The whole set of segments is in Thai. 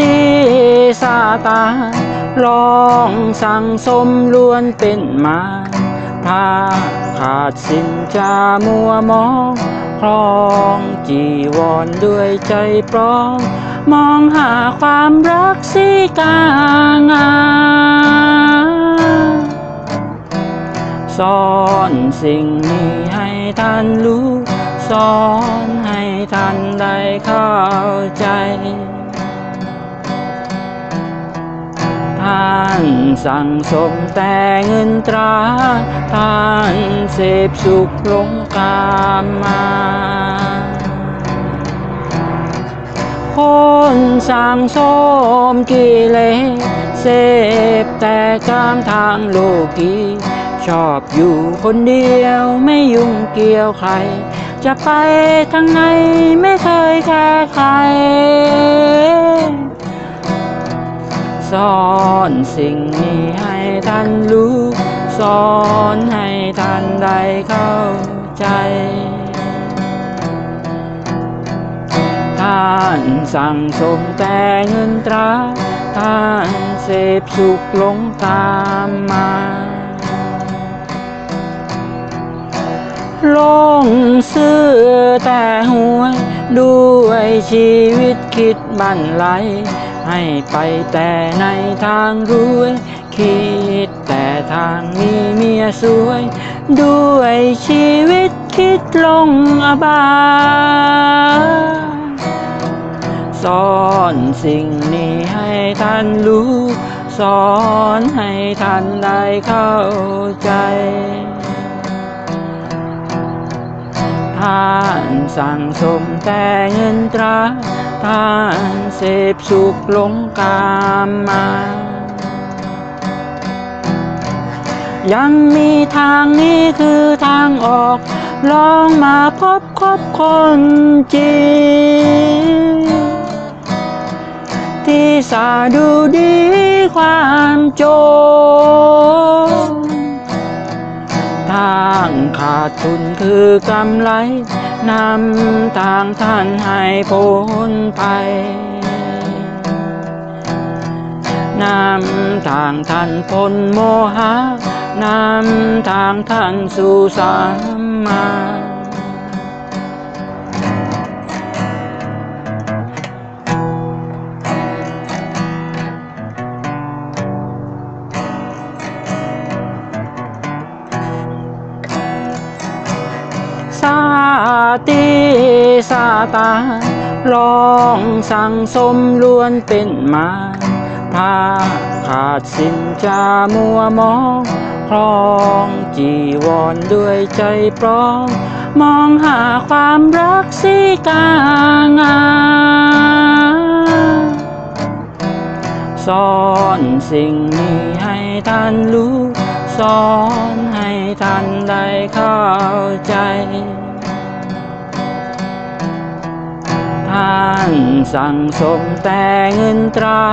ติซาตาลองสั่งสมล้วนเป็นมาพาขาดสินจะมัวมองครองจีวรด้วยใจปลอมมองหาความรักสีกางามสอนสิ่งนี้ให้ท่านรู้สอนให้ท่านได้เข้าใจ ท่านสั่งสมแต่เงินตรา ท่านเสพสุขหลงกามมาคนสั่งสมกิเลสเสพแต่กามทางโลกีชอบอยู่คนเดียวไม่ยุ่งเกี่ยวใคร จะไปทางไหนไม่เคยแคร์ใคร อนสิ่งนี้ให้ท่านรู้สอนให้ท่านได้เข้าใจ ท่านสั่งสมแต่เงินตรา ท่านเสพสุขหลงตามมาลงซื้อแต่หวยด้วยชีวิตคิดบันไหล ให้ไปแต่ในทางรวย คิดแต่ทางมีเมียสวย ด้วยชีวิตคิดลงอบายสอนสิ่งนี้ให้ท่านรู้ สอนให้ท่านได้เข้าใจท่านสั่งสมแต่เงินตรา ท่านเสพสุขหลงกามมา ยังมีทางนี้คือทางออก ลองมาพบคบคนจริงที่สาดูดีความโจรทางขาดทุนคือกำไร นำทางท่านให้พ้นไปนำทางท่านพ้นโมหะนำทางท่านสู่สัมมา ติสาตาลองสั่งสมล้วนเป็นมาพาขาดสินจะมัวมองครองจีวรด้วยใจปลอมมองหาความรักสีกางามสอนสิ่งนี้ให้ท่านรู้สอนให้ท่านได้เข้าใจ ท่านสั่งสมแต่เงินตรา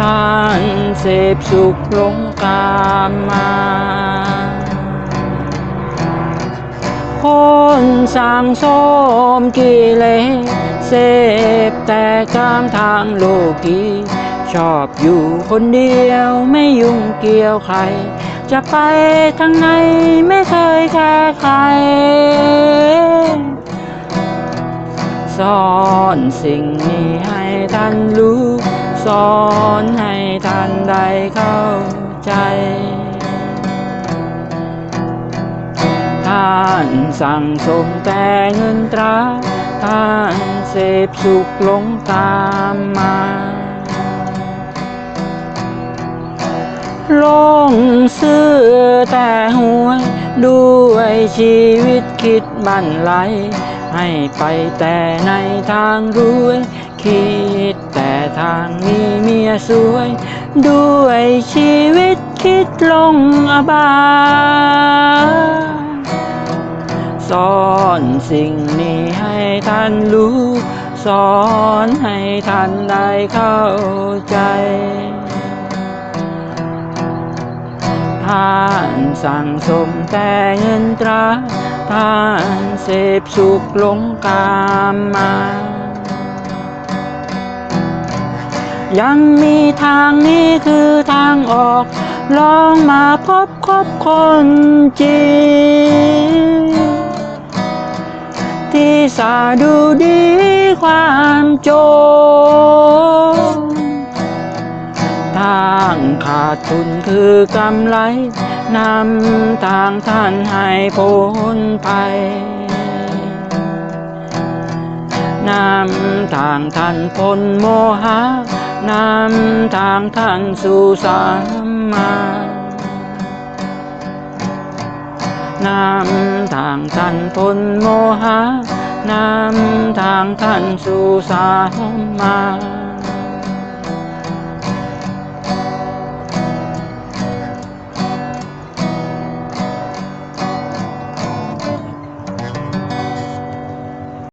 ท่านเสพสุขหลงกามมา คนสั่งสมกิเลสเสพแต่กามทางโลกีชอบอยู่คนเดียวไม่ยุ่งเกี่ยวใคร จะไปทางไหนไม่เคยแคร์ใครสอ อนสิ่งนี้ให้ท่านรู้สอนให้ท่านได้เข้าใจท่านสั่งสมแต่เงินตราท่านเสพสุขหลงตามมาลงซื้อแต่หวยด้วยชีวิตคิดบันไหล ให้ไปแต่ในทางรวย คิดแต่ทางมีเมียสวย ด้วยชีวิตคิดลงอบายสอนสิ่งนี้ให้ท่านรู้ สอนให้ท่านได้เข้าใจท่านสั่งสมแต่เงินตรา ทานเสพสุขหลงกามมา ยังมีทางนี้คือทางออก ลองมาพบคบคนจริงที่สาดูดีความโจร ดทุนคือกำไรนำทางท่านให้พ้นภัยนำทางท่านพ้นโมหะนำทางท่านสู่สัมมานำทางท่านพ้นโมหะนำทางท่านสู่สัมมา